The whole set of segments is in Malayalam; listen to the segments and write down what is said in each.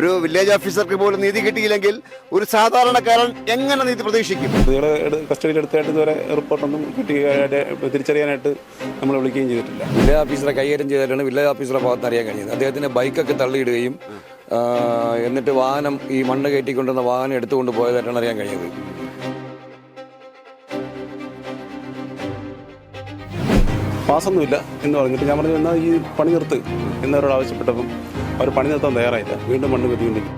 ഒരു വില്ലേജ് ഓഫീസർക്ക് പോലും നീതി കിട്ടിയില്ലെങ്കിൽ ഒരു സാധാരണക്കാരൻ എങ്ങനെ നീതി പ്രതീക്ഷിക്കും? പ്രതികളെ കസ്റ്റഡിയിൽ എടുത്തായിട്ട് ഇതുവരെ റിപ്പോർട്ടൊന്നും കിട്ടി തിരിച്ചറിയാനായിട്ട് നമ്മൾ വിളിക്കുകയും ചെയ്തിട്ടില്ല. വില്ലേജ് ഓഫീസറെ കൈകാര്യം ചെയ്തിട്ടാണ് വില്ലേജ് ഓഫീസറെ ഭാഗത്ത് അറിയാൻ കഴിഞ്ഞത് അദ്ദേഹത്തിന്റെ ബൈക്കൊക്കെ തള്ളിയിടുകയും എന്നിട്ട് വാഹനം ഈ മണ്ണ് കയറ്റിക്കൊണ്ടുവന്ന വാഹനം എടുത്തുകൊണ്ട് പോയതായിട്ടാണ് അറിയാൻ കഴിഞ്ഞത് പാസൊന്നുമില്ല എന്ന് പറഞ്ഞിട്ട് ഞാൻ പറഞ്ഞു എന്നാൽ ഈ പണി നിർത്ത് എന്നവരോട് ആവശ്യപ്പെട്ടപ്പം അവർ പണി നിർത്താൻ തയ്യാറായില്ല. വീണ്ടും മണ്ണ് കെട്ടിക്കൊണ്ടിരിക്കും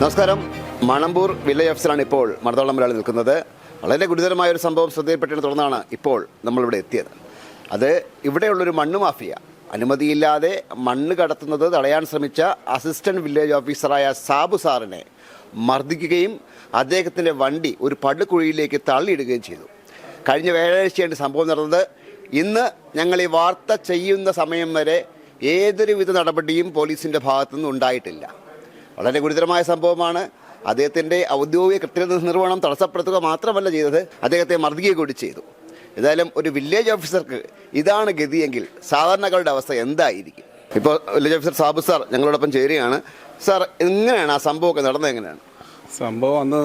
നമസ്കാരം. മണമ്പൂർ വില്ലേജ് ഓഫീസറാണ് ഇപ്പോൾ മണത്തോളം മലയാളി നിൽക്കുന്നത്. വളരെ ഗുരുതരമായ ഒരു സംഭവം ശ്രദ്ധയിൽപ്പെട്ടതിനെ തുടർന്നാണ് ഇപ്പോൾ നമ്മളിവിടെ എത്തിയത്. അത് ഇവിടെയുള്ളൊരു മണ്ണ് മാഫിയ അനുമതിയില്ലാതെ മണ്ണ് കടത്തുന്നത് തടയാൻ ശ്രമിച്ച അസിസ്റ്റന്റ് വില്ലേജ് ഓഫീസറായ സാബു സാറിനെ മർദ്ദിക്കുകയും അദ്ദേഹത്തിന്റെ വണ്ടി ഒരു പടുകുഴിയിലേക്ക് തള്ളിയിടുകയും ചെയ്തു. കഴിഞ്ഞ വ്യാഴാഴ്ചയാണ് സംഭവം നടന്നത്. ഇന്ന് ഞങ്ങൾ ഈ വാർത്ത ചെയ്യുന്ന സമയം വരെ ഏതൊരുവിധ നടപടിയും പോലീസിന്റെ ഭാഗത്തുനിന്ന് ഉണ്ടായിട്ടില്ല. വളരെ ഗുരുതരമായ സംഭവമാണ്. അദ്ദേഹത്തിന്റെ ഔദ്യോഗിക കൃത്യനിർവഹണം തടസ്സപ്പെടുത്തുക മാത്രമല്ല ചെയ്തത്. അദ്ദേഹത്തെ മർദ്ദിക്കുക കൂടി ചെയ്തു. ഏതായാലും ഒരു വില്ലേജ് ഓഫീസർക്ക് ഇതാണ് ഗതിയെങ്കിൽ സാധാരണക്കാരുടെ അവസ്ഥ എന്തായിരിക്കും? ഇപ്പോൾ വില്ലേജ് ഓഫീസർ സാബു സാർ ഞങ്ങളോടൊപ്പം ചേരുകയാണ്. സാർ എങ്ങനെയാണ് ആ സംഭവമൊക്കെ നടന്നത് എങ്ങനെയാണ്? സംഭവം അന്ന്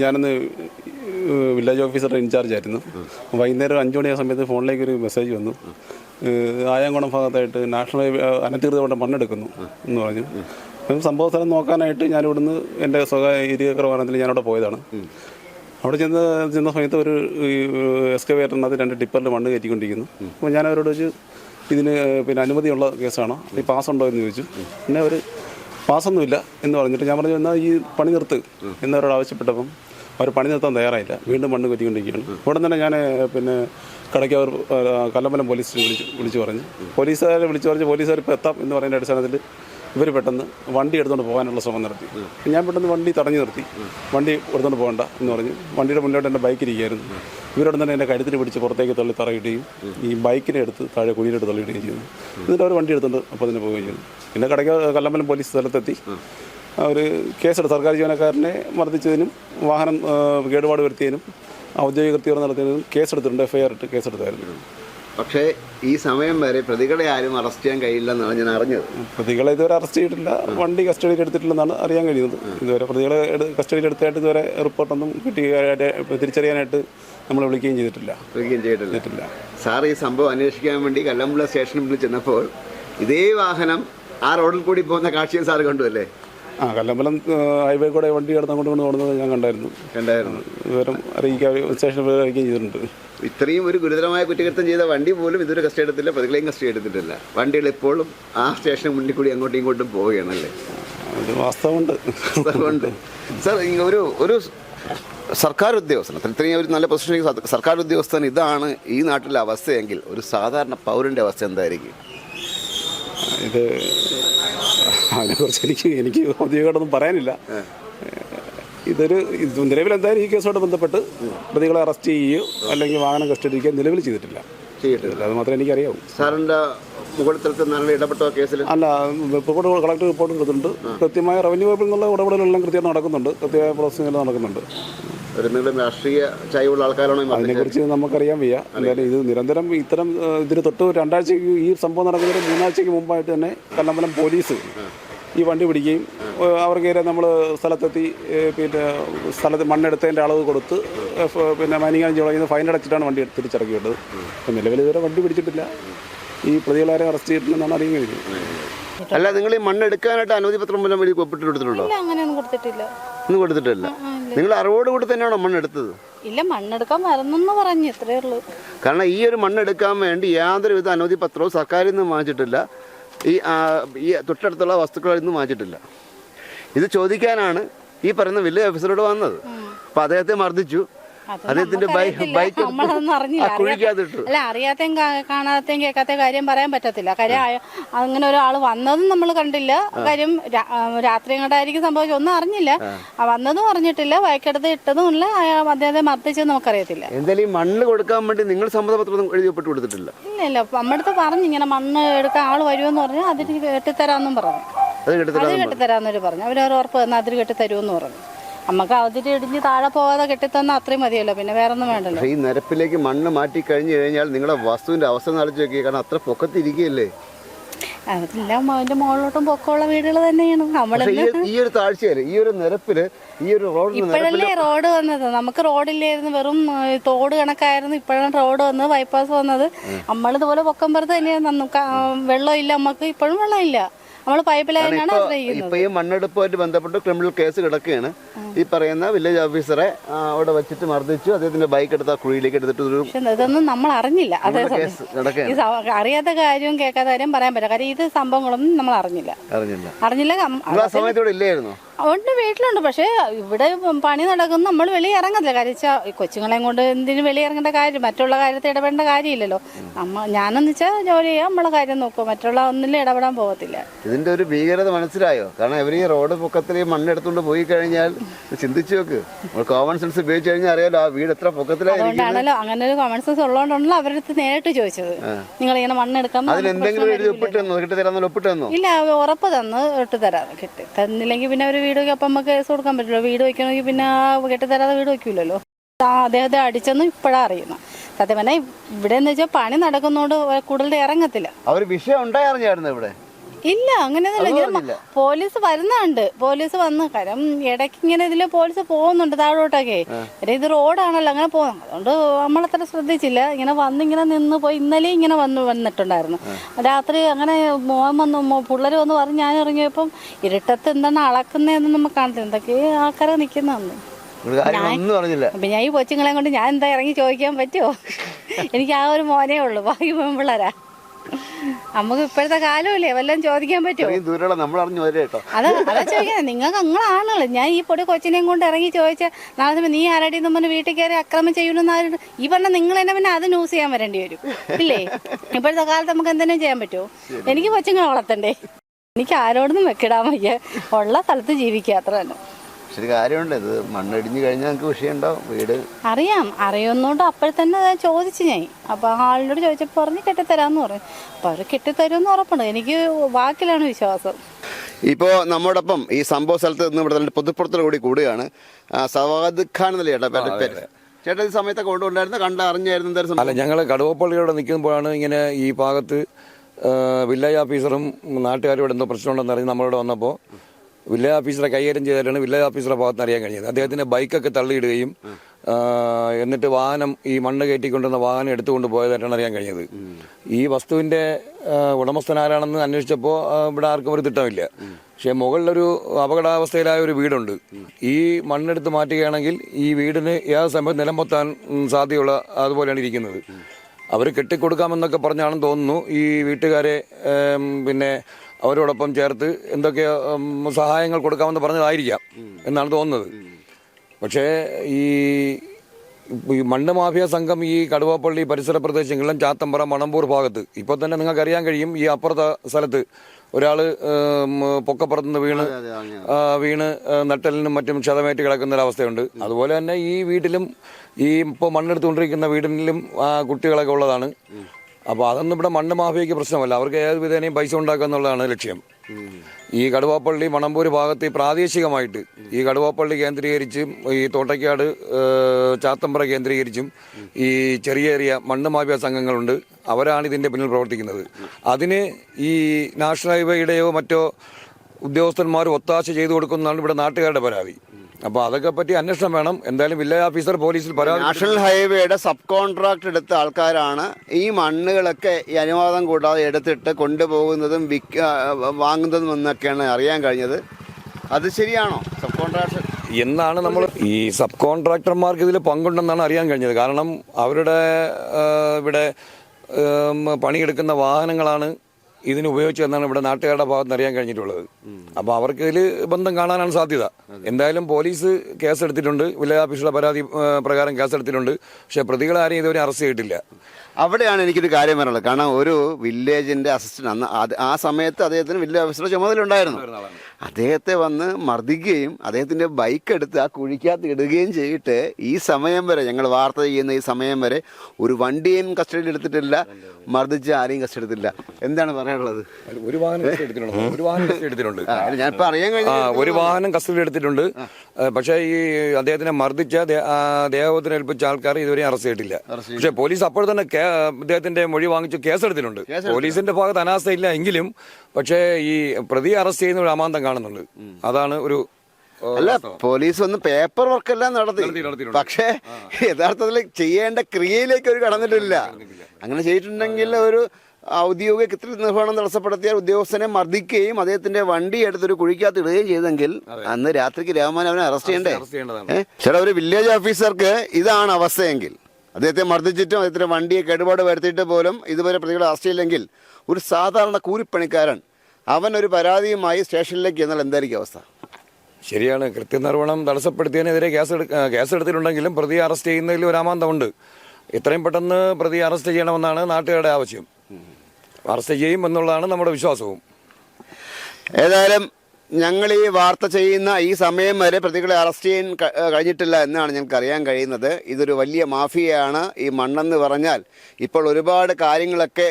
ഞാനന്ന് വില്ലേജ് ഓഫീസറുടെ ഇൻചാർജ് ആയിരുന്നു. വൈകുന്നേരം അഞ്ചു മണി ആ സമയത്ത് ഫോണിലേക്ക് ഒരു മെസ്സേജ് വന്നു. ആയങ്കോണം ഭാഗത്തായിട്ട് നാഷണൽ ഹൈവേ അനധികൃതമായിട്ട് മണ്ണെടുക്കുന്നു എന്ന് പറഞ്ഞു. അപ്പം സംഭവ സ്ഥലം നോക്കാനായിട്ട് ഞാൻ ഇവിടുന്ന് എന്റെ സ്വകാര്യ ഇരുചക്ര വാഹനത്തിൽ ഞാനവിടെ പോയതാണ്. അവിടെ ചെന്ന് ചെന്ന സമയത്ത് ഒരു എക്സ്കവേറ്ററിനകത്ത് രണ്ട് ടിപ്പറിൽ മണ്ണ് കയറ്റിക്കൊണ്ടിരിക്കുന്നു. അപ്പോൾ ഞാൻ അവരോട് ചോദിച്ചു ഇതിന് പിന്നെ അനുമതിയുള്ള കേസാണോ? ഈ പാസ് ഉണ്ടോ എന്ന് ചോദിച്ചു. പിന്നെ അവർ പാസ്സൊന്നുമില്ല എന്ന് പറഞ്ഞിട്ട് ഞാൻ പറഞ്ഞു എന്നാൽ ഈ പണി നിർത്ത് എന്നവരോട് ആവശ്യപ്പെട്ടപ്പം അവർ പണി നിർത്താൻ തയ്യാറായില്ല. വീണ്ടും മണ്ണ് കയറ്റിക്കൊണ്ടിരിക്കുകയാണ്. ഉടൻ തന്നെ ഞാൻ പിന്നെ കടയ്ക്കവർ കല്ലമ്പലം പോലീസ് വിളിച്ച് വിളിച്ചു പറഞ്ഞു. പോലീസുകാരെ വിളിച്ചു പറഞ്ഞ് പോലീസുകാർ ഇപ്പോൾ എത്താം എന്ന് പറയുന്ന അടിസ്ഥാനത്തിൽ ഇവർ പെട്ടെന്ന് വണ്ടി എടുത്തുകൊണ്ട് പോകാനുള്ള ശ്രമം നടത്തി. ഞാൻ പെട്ടെന്ന് വണ്ടി തടഞ്ഞു നിർത്തി. വണ്ടി എടുത്തുകൊണ്ട് പോകണ്ട എന്ന് പറഞ്ഞു വണ്ടിയുടെ മുന്നോട്ട് എന്റെ ബൈക്ക് ഇരിക്കുകയായിരുന്നു. ഇവരോട് തന്നെ എന്റെ കഴുത്തിൽ പിടിച്ച് പുറത്തേക്ക് തള്ളി തറയിടുകയും ഈ ബൈക്കിനെ എടുത്ത് താഴെ കുഴിയിലെടുത്ത് തള്ളിയിടുകയും ചെയ്യുന്നു എന്നിട്ട് അവർ വണ്ടി എടുത്തുകൊണ്ട് അപ്പോൾ തന്നെ പോവുകയും ചെയ്യുന്നു പിന്നെ കടയ്ക്ക് കല്ലമ്പലം പോലീസ് സ്ഥലത്തെത്തി. അവർ കേസെടുത്ത് സർക്കാർ ജീവനക്കാരനെ മർദ്ദിച്ചതിനും വാഹനം കേടുപാട് വരുത്തിയതിനും ഔദ്യോഗിക കൃത്യങ്ങൾ നടത്തിയതിനും കേസെടുത്തിട്ടുണ്ട് എഫ്ഐആർ ഇട്ട് കേസെടുത്തായിരുന്നു. പക്ഷേ ഈ സമയം വരെ പ്രതികളെ ആരും അറസ്റ്റ് ചെയ്യാൻ കഴിയില്ലെന്നാണ് ഞാൻ അറിഞ്ഞത്. പ്രതികളെ ഇതുവരെ അറസ്റ്റ് ചെയ്തിട്ടില്ല. വണ്ടി കസ്റ്റഡിയിൽ എടുത്തിട്ടില്ലെന്നാണ് അറിയാൻ കഴിയുന്നത്. ഇതുവരെ പ്രതികളെ കസ്റ്റഡിയിൽ എടുത്തായിട്ട് ഇതുവരെ റിപ്പോർട്ടൊന്നും കിട്ടി തിരിച്ചറിയാനായിട്ട് നമ്മൾ വിളിക്കുകയും ചെയ്തിട്ടില്ല. വിളിക്കുകയും ചെയ്തിട്ടില്ല. ചെയ്തിട്ടില്ല. സാർ ഈ സംഭവം അന്വേഷിക്കാൻ വേണ്ടി കല്ലമ്പുള്ള സ്റ്റേഷനിൽ ചെന്നപ്പോൾ ഇതേ വാഹനം ആ റോഡിൽ കൂടി പോകുന്ന കാഴ്ചയും സാർ കണ്ടു അല്ലേ? ആ കല്ലമ്പലം ഹൈവേ കൂടെ വണ്ടി കിടന്ന് അങ്ങോട്ട് കൊണ്ട് പോകുന്നത് ഞാൻ കണ്ടായിരുന്നു. കണ്ടായിരുന്നു. വിവരം അറിയിക്കാൻ സ്റ്റേഷനിൽ അറിയിക്കുകയും ചെയ്തിട്ടുണ്ട്. ഇത്രയും ഒരു ഗുരുതരമായ കുറ്റകൃത്യം ചെയ്ത വണ്ടി പോലും ഇതുവരെ കസ്റ്റഡി എടുത്തില്ല പ്രതികളെയും കസ്റ്റഡി എടുത്തിട്ടില്ല. വണ്ടികൾ ഇപ്പോഴും ആ സ്റ്റേഷന് മുന്നിൽ കൂടി അങ്ങോട്ടും ഇങ്ങോട്ടും പോവുകയാണല്ലേ? ഒരു വാസ്തവമുണ്ട്. വാസ്തവമുണ്ട്. സാർ ഒരു ഒരു സർക്കാർ ഉദ്യോഗസ്ഥൻ ഇത്രയും ഒരു നല്ല പൊസിഷനിൽ സർക്കാർ ഉദ്യോഗസ്ഥൻ ഇതാണ് ഈ നാട്ടിലെ അവസ്ഥയെങ്കിൽ ഒരു സാധാരണ പൗരന്റെ അവസ്ഥ എന്തായിരിക്കും? ഇത് അതിനെക്കുറിച്ച് എനിക്ക് എനിക്ക് ഔദ്യോഗികമായിട്ടൊന്നും പറയാനില്ല. ഇതൊരു ഇത് നിലവിൽ എന്തായാലും ഈ കേസുമായിട്ട് ബന്ധപ്പെട്ട് പ്രതികളെ അറസ്റ്റ് ചെയ്യുകയോ അല്ലെങ്കിൽ വാഹനം കസ്റ്റഡിക്കുക നിലവിൽ ചെയ്തിട്ടില്ല. ചെയ്തിട്ടില്ല. അത് മാത്രമേ എനിക്കറിയാവൂ. സാറിന്റെ അല്ല റിപ്പോർട്ട് കളക്ടർ റിപ്പോർട്ട് കൊടുത്തിട്ടുണ്ട്. കൃത്യമായ റവന്യൂ വകുപ്പിൽ നിന്നുള്ള ഇടപെടലെല്ലാം കൃത്യമായി നടക്കുന്നുണ്ട്. കൃത്യമായ പ്രോസസ്സിംഗ് എല്ലാം നടക്കുന്നുണ്ട്. രാഷ്ട്രീയ ചായവുള്ള ആൾക്കാരാണോ? അതിനെക്കുറിച്ച് നമുക്കറിയാൻ വയ്യ. എന്തായാലും ഇത് നിരന്തരം ഇത്തരം ഇതിന് തൊട്ട് രണ്ടാഴ്ചയ്ക്ക് ഈ സംഭവം നടക്കുന്നതിന് മൂന്നാഴ്ചയ്ക്ക് മുമ്പായിട്ട് തന്നെ കല്ലമ്പലം പോലീസ് ഈ വണ്ടി പിടിക്കുകയും അവർക്ക് നമ്മൾ സ്ഥലത്തെത്തി പിന്നെ സ്ഥലത്ത് മണ്ണെടുത്തതിന്റെ അളവ് കൊടുത്ത് പിന്നെ മാനിങ്ങാഞ്ചി തുടങ്ങിയത് ഫൈൻ അടച്ചിട്ടാണ് വണ്ടി തിരിച്ചിറക്കി വിട്ടത് അപ്പം നിലവിൽ ഇതുവരെ വണ്ടി പിടിച്ചിട്ടില്ല. ഈ പ്രതികളാരെ അറസ്റ്റ് ചെയ്തിട്ടുണ്ടെന്നാണ് അറിയാൻ കഴിഞ്ഞത് അല്ല നിങ്ങൾ ഈ മണ്ണെടുക്കാനായിട്ട് അനുമതി പത്രം മൂലം വഴി കൊടുത്തിട്ടുണ്ടോ? ഇല്ല അങ്ങനെയൊന്നും കൊടുത്തിട്ടില്ല. ഒന്നും കൊടുത്തിട്ടില്ല. നിങ്ങൾ അറിവോട് കൂടി തന്നെയാണോ മണ്ണെടുത്തത്? ഇല്ല മണ്ണെടുക്കാൻ മരുന്നെന്ന് പറഞ്ഞു ഇത്രയേ ഉള്ളൂ. കാരണം ഈ ഒരു മണ്ണെടുക്കാൻ വേണ്ടി യാതൊരുവിധ അനുമതി പത്രവും സർക്കാരിൽ നിന്ന് വാങ്ങിച്ചിട്ടില്ല. ഈ ഈ തൊട്ടടുത്തുള്ള വസ്തുക്കളിൽ നിന്ന് വാങ്ങിച്ചിട്ടില്ല. ഇത് ചോദിക്കാനാണ് ഈ പറയുന്ന വില്ലേജ് ഓഫീസറോട് വന്നത്. അപ്പൊ അദ്ദേഹത്തെ മർദ്ദിച്ചു. അദ്ദേഹത്തിന്റെ ബൈക്ക് കുഴിക്കകത്തിട്ടു അല്ല അറിയാത്തയും കാണാത്തയും കേൾക്കാത്ത കാര്യം പറയാൻ പറ്റത്തില്ല. കാര്യം അങ്ങനെ ഒരാൾ വന്നതും നമ്മൾ കണ്ടില്ല. കാര്യം രാത്രി കണ്ടായിരിക്കും സംഭവിച്ചു ഒന്നും അറിഞ്ഞില്ല. വന്നതും അറിഞ്ഞിട്ടില്ല. ബൈക്കെടുത്ത് ഇട്ടതും ഇല്ല അദ്ദേഹത്തെ മർദ്ദിച്ചത് നമുക്കറിയത്തില്ല. എന്തായാലും മണ്ണ് കൊടുക്കാൻ വേണ്ടി നിങ്ങൾ സമ്മതപത്രം എഴുതിപ്പെട്ട് എഴുതി ഒപ്പിട്ട് കൊടുത്തിട്ടില്ല. ഇല്ല ഇല്ല. നമ്മടുത്ത് പറഞ്ഞു. ഇങ്ങനെ മണ്ണ് എടുക്കാൻ ആൾ വരുമെന്ന് പറഞ്ഞു. അതിന് കെട്ടിത്തരാന്നും പറഞ്ഞു. അത് കെട്ടിത്തരാന്നൊരു പറഞ്ഞു. അവരവർ ഉറപ്പ് തന്നാൽ അതിൽ കെട്ടിത്തരുമെന്ന് പറഞ്ഞു. നമുക്ക് അതിരി ഇടിഞ്ഞ് താഴെ പോകാതെ കെട്ടിത്തന്ന അത്രയും മതിയല്ലോ. പിന്നെ വേറെ ഒന്നും വേണ്ടല്ലോ ഈ നിരപ്പിലേക്ക് മണ്ണ് മാറ്റി കഴിഞ്ഞു കഴിഞ്ഞാൽ നിങ്ങളുടെ വസ്തുവിന്റെ അവസ്ഥ നടത്തി നോക്കി കാരണം അത്ര പൊക്കത്തിരിക്കുകയല്ലേ? അതെല്ലാം അതിന്റെ മുകളിലോട്ടും പൊക്കമുള്ള വീടുകൾ തന്നെയാണ്. പക്ഷേ ഈ ഒരു താഴ്ചയിൽ ഈ ഒരു നിരപ്പിൽ ഈ ഒരു റോഡ് ഇപ്പോഴല്ലേ റോഡ് വന്നത്? നമുക്ക് റോഡില്ലായിരുന്നു വെറും തോട് കണക്കായിരുന്നു ഇപ്പോഴാണ് റോഡ് വന്നത് ബൈപ്പാസ് വന്നത്. നമ്മളിതുപോലെ പൊക്കമ്പുറത്ത് തന്നെയാണ് നന്നു. വെള്ളം ഇല്ല നമുക്ക് ഇപ്പോഴും വെള്ളമില്ല. നമ്മൾ പൈപ്പ് ലൈനാണ് ഇപ്പൊ ഈ മണ്ണെടുപ്പുമായിട്ട് ബന്ധപ്പെട്ട് ക്രിമിനൽ കേസ് കിടക്കുകയാണ്. ഈ പറയുന്ന വില്ലേജ് ഓഫീസറെ അവിടെ വെച്ചിട്ട് മർദ്ദിച്ചു. അദ്ദേഹത്തിന്റെ ബൈക്ക് എടുത്ത ആ കുഴിയിലേക്ക് എടുത്തിട്ട് ഒരു ഇതൊന്നും നമ്മൾ അറിഞ്ഞില്ല. അതേ കേസ് അറിയാത്ത കാര്യവും കേൾക്കാത്ത കാര്യം പറയാൻ പറ്റില്ല. കാര്യം ഇത് സംഭവങ്ങളൊന്നും നമ്മൾ അറിഞ്ഞില്ല. അറിഞ്ഞില്ല. അറിഞ്ഞില്ല ആ സമയത്ത് ഇവിടെ ഇല്ലായിരുന്നോ? ഉണ്ട് വീട്ടിലുണ്ട്. പക്ഷേ ഇവിടെ പണി നടക്കുന്ന നമ്മൾ വെളിയിൽ ഇറങ്ങത്തില്ല. കാര്യം കൊച്ചുങ്ങളെയും കൊണ്ട് എന്തിനും വെളിയിൽ ഇറങ്ങേണ്ട കാര്യം മറ്റുള്ള കാര്യത്തിൽ ഇടപെടേണ്ട കാര്യമില്ലല്ലോ. നമ്മ ഞാനെന്ന് വെച്ചാൽ ജോലി ചെയ്യാം നമ്മളെ കാര്യം നോക്കും. മറ്റുള്ള ഒന്നിലും ഇടപെടാൻ പോകത്തില്ല. ഇതിന്റെ ഒരു ഭീകരത മനസ്സിലായോ? കാരണം ഇവർ ഈ റോഡ് പൊക്കത്തിൽ മണ്ണെടുത്തുകൊണ്ട് പോയി കഴിഞ്ഞാൽ ചിന്തിച്ചു നോക്ക്. കോമൺ സെൻസ് ഉപയോഗിച്ച് കഴിഞ്ഞാൽ അറിയാലോ ആ വീട് എത്ര പൊക്കത്തിലാണല്ലോ അങ്ങനെ ഒരു കോമൺ സെൻസ് ഉള്ളതുകൊണ്ടാണല്ലോ അവരുടെ അടുത്ത് നേരിട്ട് ചോദിച്ചത്. നിങ്ങൾ ഇങ്ങനെ മണ്ണെടുക്കാൻ ഒപ്പിട്ട് തന്നോ? കിട്ടി ഒപ്പിട്ട് തന്നോ? ഇല്ല അവർ ഉറപ്പ് തന്ന് തരാം. കിട്ടി തന്നില്ലെങ്കിൽ പിന്നെ ഒരു വീട് അപ്പം നമുക്ക് കേസ് കൊടുക്കാൻ പറ്റില്ല വീട് വയ്ക്കണമെങ്കിൽ പിന്നെ ആ കെട്ടിത്തരാതെ വീട് വെക്കൂലല്ലോ. ആ അദ്ദേഹത്തെ അടിച്ചെന്ന് ഇപ്പോഴാണ് അറിയുന്നത് സത്യം പറഞ്ഞാൽ ഇവിടെ എന്ന് വെച്ചാൽ പണി നടക്കുന്നതുകൊണ്ട് കൂടുതൽ ഇറങ്ങത്തില്ല. അവർ വിഷയം ഉണ്ടായിരുന്നു ഇവിടെ? ഇല്ല അങ്ങനെയൊന്നുമില്ല. പോലീസ് വരുന്നുണ്ട് പോലീസ് വന്ന് കാരണം ഇടയ്ക്ക് ഇങ്ങനെ ഇതിൽ പോലീസ് പോകുന്നുണ്ട് താഴോട്ടൊക്കെ. ഇത് റോഡാണല്ലോ അങ്ങനെ പോകുന്നത്. അതുകൊണ്ട് നമ്മളത്ര ശ്രദ്ധിച്ചില്ല. ഇങ്ങനെ വന്ന് ഇങ്ങനെ നിന്ന് പോയി ഇന്നലെ ഇങ്ങനെ വന്ന് വന്നിട്ടുണ്ടായിരുന്നു. രാത്രി അങ്ങനെ മോൻ വന്ന് പിള്ളേർ പിള്ളേര് വന്ന് പറഞ്ഞ് ഞാൻ ഇറങ്ങിയപ്പം ഇരുട്ടത്ത് എന്താണ് അളക്കുന്നതെന്ന് നമുക്ക് കാണത്തില്ല. എന്തൊക്കെ ആൾക്കാരെ നിൽക്കുന്നതെന്ന് ഞാൻ ഈ കൊച്ചുങ്ങളെ കൊണ്ട് ഞാൻ എന്താ ഇറങ്ങി ചോദിക്കാൻ പറ്റുമോ എനിക്ക് ആ ഒരു മോനേ ഉള്ളൂ. ബാക്കി പെൺപിള്ളേരാ നമുക്ക് ഇപ്പോഴത്തെ കാലമല്ലേ? വല്ലതും ചോദിക്കാൻ പറ്റുമോ? നമ്മൾ അറിഞ്ഞു കേട്ടോ? അത് അതാ ചോദിക്കുന്നത്. നിങ്ങൾക്ക് നിങ്ങളാണല്ലോ ഞാൻ ഈ പൊടി കൊച്ചിനെയും കൊണ്ട് ഇറങ്ങി ചോദിച്ച നാളെ നീ ആരുടെ പറഞ്ഞ് വീട്ടിൽ കയറി അക്രമം ചെയ്യണമെന്ന് ആരും ഈ പറഞ്ഞ നിങ്ങൾ തന്നെ പിന്നെ അത് ന്യൂസ് ചെയ്യാൻ വരേണ്ടി വരും. ഇല്ലേ? ഇപ്പോഴത്തെ കാലത്ത് നമുക്ക് എന്തെങ്കിലും ചെയ്യാൻ പറ്റുമോ? എനിക്ക് കൊച്ചുങ്ങളെ വളർത്തണ്ടേ? എനിക്ക് ആരോടൊന്നും വെക്കിടാൻ വയ്യ. ഉള്ള സ്ഥലത്ത് ജീവിക്കുക അത്ര തന്നെ. പക്ഷെ കാര്യമുണ്ട്. ഇത് മണ്ണിടിഞ്ഞു കഴിഞ്ഞാൽ നമുക്ക് വിഷയമുണ്ടാവും. വീട് അറിയാം. അറിയുന്നോണ്ട് അപ്പോൾ തന്നെ ചോദിച്ചു ഞാൻ. അപ്പോൾ ആളിനോട് ചോദിച്ചപ്പോൾ പറഞ്ഞ് കെട്ടിത്തരാമെന്ന് പറഞ്ഞു. അപ്പോൾ അവർ കെട്ടിത്തരുമെന്ന് ഉറപ്പുണ്ട്. എനിക്ക് വാക്കിലാണ് വിശ്വാസം. ഇപ്പോൾ നമ്മോടൊപ്പം ഈ സംഭവ സ്ഥലത്ത് നിന്ന് ഇവിടെ തന്നെ പൊതുപ്പുറത്തോട് കൂടി കൂടുകയാണ്. സവാദ് ഖാൻ എന്നല്ലേ ചേട്ടാ? പേര്. ചേട്ടാ ഈ സമയത്തൊക്കെ കൊണ്ടുണ്ടായിരുന്നു കണ്ട അറിഞ്ഞായിരുന്നു എന്തായാലും സംഭവം? അല്ല ഞങ്ങൾ കടുവപ്പള്ളിയോടെ നിൽക്കുമ്പോഴാണ് ഇങ്ങനെ ഈ ഭാഗത്ത് വില്ലേജ് ഓഫീസറും നാട്ടുകാരും ഇവിടെ എന്തോ പ്രശ്നമുണ്ടെന്ന് അറിഞ്ഞ് നമ്മളോട് വന്നപ്പോൾ വില്ലേജ് ഓഫീസറെ കൈകാര്യം ചെയ്തിട്ടാണ് വില്ലേജ് ഓഫീസറെ ഭാഗത്ത് അറിയാൻ കഴിഞ്ഞത്. അദ്ദേഹത്തിന്റെ ബൈക്കൊക്കെ തള്ളിയിടുകയും എന്നിട്ട് വാഹനം ഈ മണ്ണ് കയറ്റിക്കൊണ്ടുവന്ന വാഹനം എടുത്തുകൊണ്ട് പോയതായിട്ടാണ് അറിയാൻ കഴിഞ്ഞത്. ഈ വസ്തുവിന്റെ ഉടമസ്ഥൻ ആരാണെന്ന് അന്വേഷിച്ചപ്പോൾ ഇവിടെ ആർക്കും ഒരു തിട്ടമില്ല. പക്ഷേ മുകളിലൊരു അപകടാവസ്ഥയിലായ ഒരു വീടുണ്ട്. ഈ മണ്ണെടുത്ത് മാറ്റുകയാണെങ്കിൽ ഈ വീടിന് ഏത് സമയത്ത് നിലംപൊത്താൻ ഉം, സാധ്യതയുള്ള അതുപോലെയാണ് ഇരിക്കുന്നത്. അവർ കെട്ടിക്കൊടുക്കാമെന്നൊക്കെ പറഞ്ഞാണെന്ന് തോന്നുന്നു. ഈ വീട്ടുകാരെ പിന്നെ അവരോടൊപ്പം ചേർത്ത് എന്തൊക്കെ സഹായങ്ങൾ കൊടുക്കാമെന്ന് പറഞ്ഞതായിരിക്കാം എന്നാണ് തോന്നുന്നത്. പക്ഷേ ഈ ഈ മണ്ണ് മാഫിയ സംഘം ഈ കടുവാപ്പള്ളി പരിസര പ്രദേശങ്ങളിലും ചാത്തമ്പറ മണമ്പൂർ ഭാഗത്ത് ഇപ്പോൾ തന്നെ നിങ്ങൾക്ക് അറിയാൻ കഴിയും ഈ അപ്പുറത്തെ സ്ഥലത്ത് ഒരാൾ പൊക്കപ്പുറത്തുനിന്ന് വീണ് വീണ് നട്ടലിനും മറ്റും ക്ഷതമേറ്റ് കിടക്കുന്ന ഒരവസ്ഥയുണ്ട്. അതുപോലെ തന്നെ ഈ വീട്ടിലും ഈ ഇപ്പോൾ മണ്ണെടുത്തുകൊണ്ടിരിക്കുന്ന വീടിലും ആ, കുട്ടികളൊക്കെ ഉള്ളതാണ്. അപ്പോൾ അതൊന്നും ഇവിടെ മണ്ണ് മാഫിയയ്ക്ക് പ്രശ്നമല്ല. അവർക്ക് ഏത് വിധേനയും പൈസ ഉണ്ടാക്കുക എന്നുള്ളതാണ് ലക്ഷ്യം. ഈ കടുവാപ്പള്ളി മണമ്പൂർ ഭാഗത്ത് പ്രാദേശികമായിട്ട് ഈ കടുവാപ്പള്ളി കേന്ദ്രീകരിച്ചും ഈ തോട്ടയ്ക്കാട് ചാത്തമ്പ്ര കേന്ദ്രീകരിച്ചും ഈ ചെറിയ ചെറിയ മണ്ണ് മാഫിയ സംഘങ്ങളുണ്ട്. അവരാണ് ഇതിന്റെ പിന്നിൽ പ്രവർത്തിക്കുന്നത്. അതിന് ഈ നാഷണൽ ഹൈവേയുടെയോ മറ്റോ ഉദ്യോഗസ്ഥന്മാർ ഒത്താശ ചെയ്തു കൊടുക്കുന്നതാണ് ഇവിടെ നാട്ടുകാരുടെ പരാതി. അപ്പോൾ അതൊക്കെ പറ്റി അന്വേഷണം വേണം. എന്തായാലും വില്ലേജ് ഓഫീസർ പോലീസിൽ പരാതി നാഷണൽ ഹൈവേയുടെ സബ് കോൺട്രാക്ട് എടുത്ത ആൾക്കാരാണ് ഈ മണ്ണുകളൊക്കെ ഈ അനുവാദം കൂടാതെ എടുത്തിട്ട് കൊണ്ടുപോകുന്നതും വിക്ക വാങ്ങുന്നതും എന്നൊക്കെയാണ് അറിയാൻ കഴിഞ്ഞത്. അത് ശരിയാണോ സബ് കോൺട്രാക്ട് എന്നാണ് നമ്മൾ ഈ സബ് കോൺട്രാക്ടർമാർക്ക് ഇതിൽ പങ്കുണ്ടെന്നാണ് അറിയാൻ കഴിഞ്ഞത്. കാരണം അവരുടെ ഇവിടെ പണിയെടുക്കുന്ന വാഹനങ്ങളാണ് ഇതിന് ഉപയോഗിച്ചതെന്നാണ് ഇവിടെ നാട്ടുകാരുടെ ഭാഗത്ത് അറിയാൻ കഴിഞ്ഞിട്ടുള്ളത്. അപ്പോൾ അവർക്ക് ഇതിൽ ബന്ധം കാണാനാണ് സാധ്യത. എന്തായാലും പോലീസ് കേസെടുത്തിട്ടുണ്ട്. വില്ലേജ് ഓഫീസറുടെ പരാതി പ്രകാരം കേസെടുത്തിട്ടുണ്ട്. പക്ഷേ പ്രതികളെ ആരെയും ഇതുവരെ അറസ്റ്റ് ചെയ്തിട്ടില്ല. അവിടെയാണ് എനിക്കൊരു കാര്യം പറയാനുള്ളത്. കാരണം ഒരു വില്ലേജിന്റെ അസിസ്റ്റന്റ് അന്ന് ആ സമയത്ത് അദ്ദേഹത്തിന് വില്ലേജ് ഓഫീസറുടെ ചുമതല ഉണ്ടായിരുന്നു അദ്ദേഹത്തെ വന്ന് മർദ്ദിക്കുകയും അദ്ദേഹത്തിന്റെ ബൈക്ക് എടുത്ത് ആ കുഴിക്കകത്ത് ഇടുകയും ചെയ്തിട്ട് ഈ സമയം വരെ ഞങ്ങൾ വാർത്ത ചെയ്യുന്ന ഈ സമയം വരെ ഒരു വണ്ടിയും കസ്റ്റഡിയിൽ എടുത്തിട്ടില്ല മർദ്ദിച്ച് ആരെയും കസ്റ്റഡി എടുത്തില്ല എന്താണ് പറയാനുള്ളത്? ഒരു വാഹനം ഒരു വാഹനം എടുത്തിട്ടുണ്ട്. ഞാൻ അല്ല, അറിയാൻ കഴിഞ്ഞു ഒരു വാഹനം കസ്റ്റഡിയിൽ എടുത്തിട്ടുണ്ട്. പക്ഷേ ഈ അദ്ദേഹത്തിനെ മർദ്ദിച്ച ദേഹത്തിന് ഏൽപ്പിച്ച ആൾക്കാർ ഇതുവരെ അറസ്റ്റ് ചെയ്തിട്ടില്ല. പക്ഷേ പോലീസ് അപ്പോൾ തന്നെ അദ്ദേഹത്തിന്റെ മൊഴി വാങ്ങിച്ച് കേസെടുത്തിട്ടുണ്ട്. പോലീസിന്റെ ഭാഗത്ത് അനാസ്ഥയില്ല എങ്കിലും പക്ഷേ ഈ പ്രതിയെ അറസ്റ്റ് ചെയ്യുന്ന ഒരു അമാന്തം കാണുന്നുണ്ട് അതാണ് ഒരു അല്ല പോലീസ് ഒന്ന് പേപ്പർ വർക്ക് എല്ലാം നടത്തി പക്ഷേ യഥാർത്ഥത്തിൽ ചെയ്യേണ്ട ക്രിയയിലേക്ക് ഒരു കടന്നിട്ടില്ല. അങ്ങനെ ചെയ്തിട്ടുണ്ടെങ്കിൽ ഒരു ഔദ്യോഗിക കൃത്യനിർവഹണം തടസ്സപ്പെടുത്തിയ ഉദ്യോഗസ്ഥനെ മർദ്ദിക്കുകയും അദ്ദേഹത്തിന്റെ വണ്ടി എടുത്തൊരു കുഴിക്കകത്ത് ഇടുകയും ചെയ്തെങ്കിൽ അന്ന് രാത്രിക്ക് രാമൻ അവനെ അറസ്റ്റ് ചെയ്യേണ്ടേ? ചില. ചേട്ടാ ഒരു വില്ലേജ് ഓഫീസർക്ക് ഇതാണ് അവസ്ഥയെങ്കിൽ. അദ്ദേഹത്തെ മർദ്ദിച്ചിട്ടും അദ്ദേഹത്തിന്റെ വണ്ടിയെ കേടുപാട് വരുത്തിയിട്ട് പോലും ഇതുവരെ പ്രതികളെ അറസ്റ്റ് ചെയ്യില്ലെങ്കിൽ ഒരു സാധാരണ കൂലിപ്പണിക്കാരൻ അവൻ ഒരു പരാതിയുമായി സ്റ്റേഷനിലേക്ക് എന്നാൽ എന്തായിരിക്കും അവസ്ഥ? ശരിയാണ്. കൃത്യനിർവഹണം തടസ്സപ്പെടുത്തിയതിനെതിരെ കേസ് എടു- ആ, കേസെടുത്തിട്ടുണ്ടെങ്കിലും പ്രതിയെ അറസ്റ്റ് ചെയ്യുന്നതിൽ ഒരു അമാന്തമുണ്ട്. എത്രയും പെട്ടെന്ന് പ്രതിയെ അറസ്റ്റ് ചെയ്യണമെന്നാണ് നാട്ടുകാരുടെ ആവശ്യം. അറസ്റ്റ് ചെയ്യും എന്നുള്ളതാണ് നമ്മുടെ വിശ്വാസവും. ഏതായാലും ഞങ്ങൾ ഈ വാർത്ത ചെയ്യുന്ന ഈ സമയം വരെ പ്രതികളെ അറസ്റ്റ് ചെയ്യാൻ കഴിഞ്ഞിട്ടില്ല എന്നാണ് ഞങ്ങൾക്ക് അറിയാൻ കഴിയുന്നത്. ഇതൊരു വലിയ മാഫിയയാണ്. ഈ മണ്ണെന്ന് പറഞ്ഞാൽ ഇപ്പോൾ ഒരുപാട് കാര്യങ്ങളൊക്കെ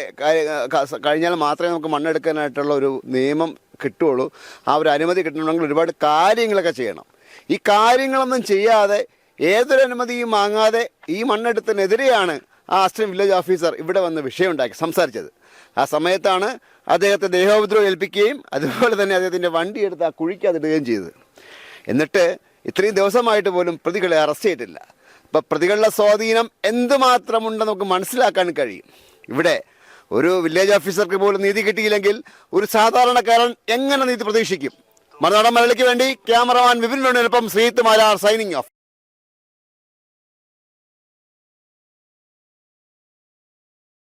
കഴിഞ്ഞാൽ മാത്രമേ നമുക്ക് മണ്ണെടുക്കാനായിട്ടുള്ള ഒരു നിയമം കിട്ടുള്ളൂ ആ ഒരു അനുമതി കിട്ടണമെങ്കിൽ ഒരുപാട് കാര്യങ്ങളൊക്കെ ചെയ്യണം. ഈ കാര്യങ്ങളൊന്നും ചെയ്യാതെ ഏതൊരു അനുമതിയും വാങ്ങാതെ ഈ മണ്ണെടുത്തതിനെതിരെയാണ് ആ അസിസ്റ്റന്റ് വില്ലേജ് ഓഫീസർ ഇവിടെ വന്ന് വിഷയമുണ്ടാക്കി സംസാരിച്ചത്. ആ സമയത്താണ് അദ്ദേഹത്തെ ദേഹോപദ്രവം ഏൽപ്പിക്കുകയും അതുപോലെ തന്നെ അദ്ദേഹത്തിന്റെ വണ്ടി എടുത്ത് ആ കുഴിക്കതിടുകയും ചെയ്തത്. എന്നിട്ട് ഇത്രയും ദിവസമായിട്ട് പോലും പ്രതികളെ അറസ്റ്റ് ചെയ്തിട്ടില്ല. അപ്പം പ്രതികളുടെ സ്വാധീനം എന്തുമാത്രമുണ്ടെന്ന് നമുക്ക് മനസ്സിലാക്കാൻ കഴിയും. ഇവിടെ ഒരു വില്ലേജ് ഓഫീസർക്ക് പോലും നീതി കിട്ടിയില്ലെങ്കിൽ ഒരു സാധാരണക്കാരൻ എങ്ങനെ നീതി പ്രതീക്ഷിക്കും? മറുനാടൻ മലയാളിക്ക് വേണ്ടി ക്യാമറമാൻ വിപിൻ വേണുവിനൊപ്പം ശ്രീത്ത് മാലാർ സൈനിങ് ഓഫ്